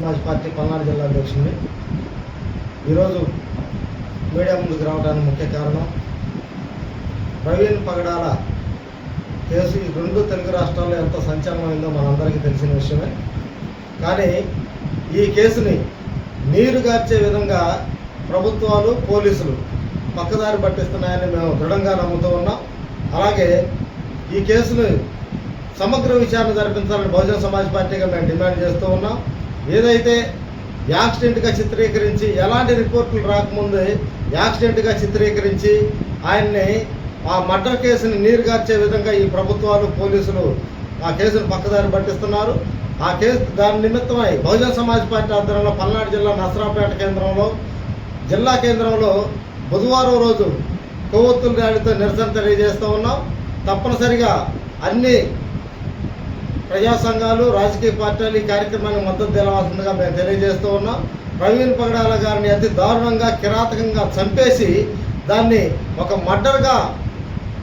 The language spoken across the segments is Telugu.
సమాజ్ పార్టీ పల్నాడు జిల్లా అధ్యక్షుడిని ఈరోజు మీడియా ముందుకు రావడానికి ముఖ్య కారణం ప్రవీణ్ పగడాల కేసు ఈ రెండు తెలుగు రాష్ట్రాల్లో ఎంత సంచలనమైందో మనందరికీ తెలిసిన విషయమే. కానీ ఈ కేసుని నీరు గార్చే విధంగా ప్రభుత్వాలు పోలీసులు పక్కదారి పట్టిస్తున్నాయని మేము దృఢంగా నమ్ముతూ ఉన్నాం. అలాగే ఈ కేసును సమగ్ర విచారణ జరిపించాలని బహుజన సమాజ్ పార్టీగా మేము డిమాండ్ చేస్తూ ఉన్నాం. ఏదైతే యాక్సిడెంట్గా చిత్రీకరించి ఎలాంటి రిపోర్టులు రాకముందే యాక్సిడెంట్గా చిత్రీకరించి ఆయన్ని ఆ మర్డర్ కేసుని నీరుగార్చే విధంగా ఈ ప్రభుత్వాలు పోలీసులు ఆ కేసును పక్కదారి పట్టిస్తున్నారు. ఆ కేసు దాని నిమిత్తమై బహుజన సమాజ్ పార్టీ ఆధ్వర్యంలో పల్నాడు జిల్లా నసరాపేట కేంద్రంలో జిల్లా కేంద్రంలో బుధవారం రోజు కొవ్వొత్తుల ర్యాలీతో నిరసన తెలియజేస్తూ ఉన్నాం. తప్పనిసరిగా అన్ని ప్రజా సంఘాలు రాజకీయ పార్టీలు ఈ కార్యక్రమానికి మద్దతు తెలవాల్సిందిగా మేము తెలియజేస్తూ ఉన్నాం. ప్రవీణ్ పగడాల గారిని అతి దారుణంగా కిరాతకంగా చంపేసి దాన్ని ఒక మర్డర్గా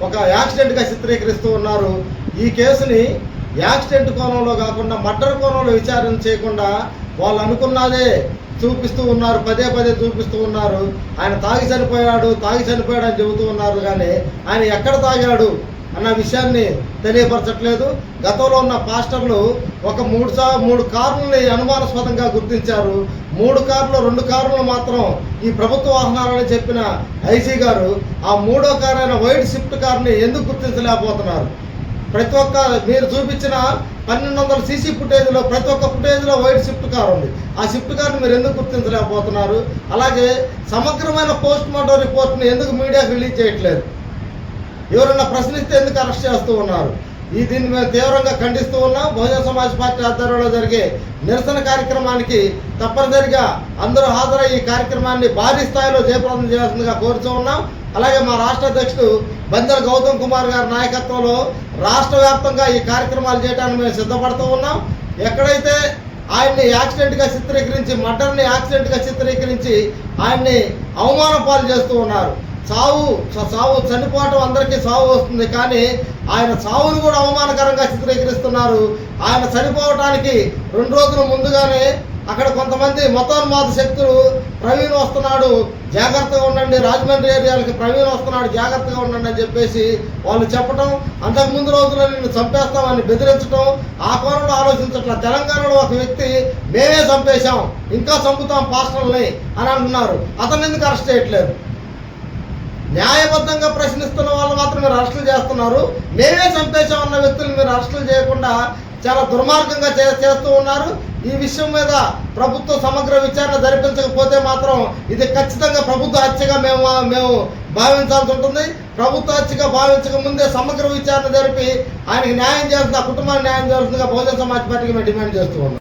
ఒక యాక్సిడెంట్గా చిత్రీకరిస్తూ ఉన్నారు. ఈ కేసుని యాక్సిడెంట్ కోణంలో కాకుండా మర్డర్ కోణంలో విచారణ చేయకుండా వాళ్ళు అనుకున్నదే చూపిస్తూ ఉన్నారు. పదే పదే చూపిస్తూ ఉన్నారు. ఆయన తాగి చనిపోయాడు తాగి చనిపోయాడు అని చెబుతూ ఉన్నారు. కానీ ఆయన ఎక్కడ తాగాడు? అన్న విషయాన్ని తెలియపరచట్లేదు. గతంలో ఉన్న పాస్టర్లు ఒక మూడు సా మూడు కార్లని అనుమానాస్పదంగా గుర్తించారు. మూడు కార్లు రెండు కార్లు మాత్రం ఈ ప్రభుత్వ వాహనాలని చెప్పిన ఐసీ గారు ఆ మూడో కార్ అయిన వైట్ షిఫ్ట్ కార్ని ఎందుకు గుర్తించలేకపోతున్నారు? ప్రతి ఒక్క మీరు చూపించిన పన్నెండు వందల సీసీ ఫుటేజ్లో ప్రతి ఒక్క ఫుటేజ్లో వైట్ షిఫ్ట్ కార్ ఉంది. ఆ షిఫ్ట్ కార్ని మీరు ఎందుకు గుర్తించలేకపోతున్నారు? అలాగే సమగ్రమైన పోస్ట్ మార్టం రిపోర్ట్ని ఎందుకు మీడియాకు రిలీజ్ చేయట్లేదు? ఎవరన్నా ప్రశ్నిస్తే ఎందుకు అరెస్ట్ చేస్తూ ఉన్నారు? ఈ దీన్ని మేము తీవ్రంగా ఖండిస్తూ ఉన్నాం బహుజన సమాజ్ పార్టీ ఆధ్వర్యంలో జరిగే నిరసన కార్యక్రమానికి తప్పనిసరిగా అందరూ హాజరై ఈ కార్యక్రమాన్ని భారీ స్థాయిలో జయప్రదం చేయాల్సిందిగా కోరుతూ ఉన్నాం. అలాగే మా రాష్ట్ర అధ్యక్షుడు బందర్ గౌతమ్ కుమార్ గారి నాయకత్వంలో రాష్ట్ర వ్యాప్తంగా ఈ కార్యక్రమాలు చేయడానికి మేము సిద్ధపడుతూ ఉన్నాం. ఎక్కడైతే ఆయన్ని యాక్సిడెంట్గా చిత్రీకరించి మటర్ని యాక్సిడెంట్గా చిత్రీకరించి ఆయన్ని అవమాన పాలు చేస్తూ ఉన్నారు. సావు చావు సావు చనిపోవటం అందరికీ సావు వస్తుంది. కానీ ఆయన సావును కూడా అవమానకరంగా చిత్రీకరిస్తున్నారు. ఆయన చనిపోవటానికి రెండు రోజుల ముందుగానే అక్కడ కొంతమంది మతోన్మాద శక్తులు ప్రవీణ్ వస్తున్నాడు. జాగ్రత్తగా ఉండండి. రాజమండ్రి ఏరియాలకి ప్రవీణ్ వస్తున్నాడు. జాగ్రత్తగా ఉండండి అని చెప్పేసి వాళ్ళు చెప్పడం అంతకు ముందు రోజుల్లో నిన్ను చంపేస్తామని బెదిరించడం ఆ కోణంలో ఆలోచించట్ల. తెలంగాణలో ఒక వ్యక్తి మేమే చంపేశాం ఇంకా చంపుతాం పాస్టర్ని అని అంటున్నారు. అతను ఎందుకు అరెస్ట్ చేయట్లేదు? న్యాయబద్ధంగా ప్రశ్నిస్తున్న వాళ్ళు మాత్రం మీరు అరెస్టులు చేస్తున్నారు. మేమే చంపేశామన్న వ్యక్తులు మీరు అరెస్టులు చేయకుండా చాలా దుర్మార్గంగా చే చేస్తూ ఉన్నారు. ఈ విషయం మీద ప్రభుత్వం సమగ్ర విచారణ జరిపించకపోతే మాత్రం ఇది ఖచ్చితంగా ప్రభుత్వ హత్యగా మేము మేము భావించాల్సి ఉంటుంది. ప్రభుత్వ హత్యగా భావించక ముందే సమగ్ర విచారణ జరిపి ఆయనకి న్యాయం చేస్తుంది ఆ కుటుంబానికి న్యాయం చేస్తుందిగా బహుజన సమాజ్ పార్టీకి మేము డిమాండ్ చేస్తూ ఉన్నాం.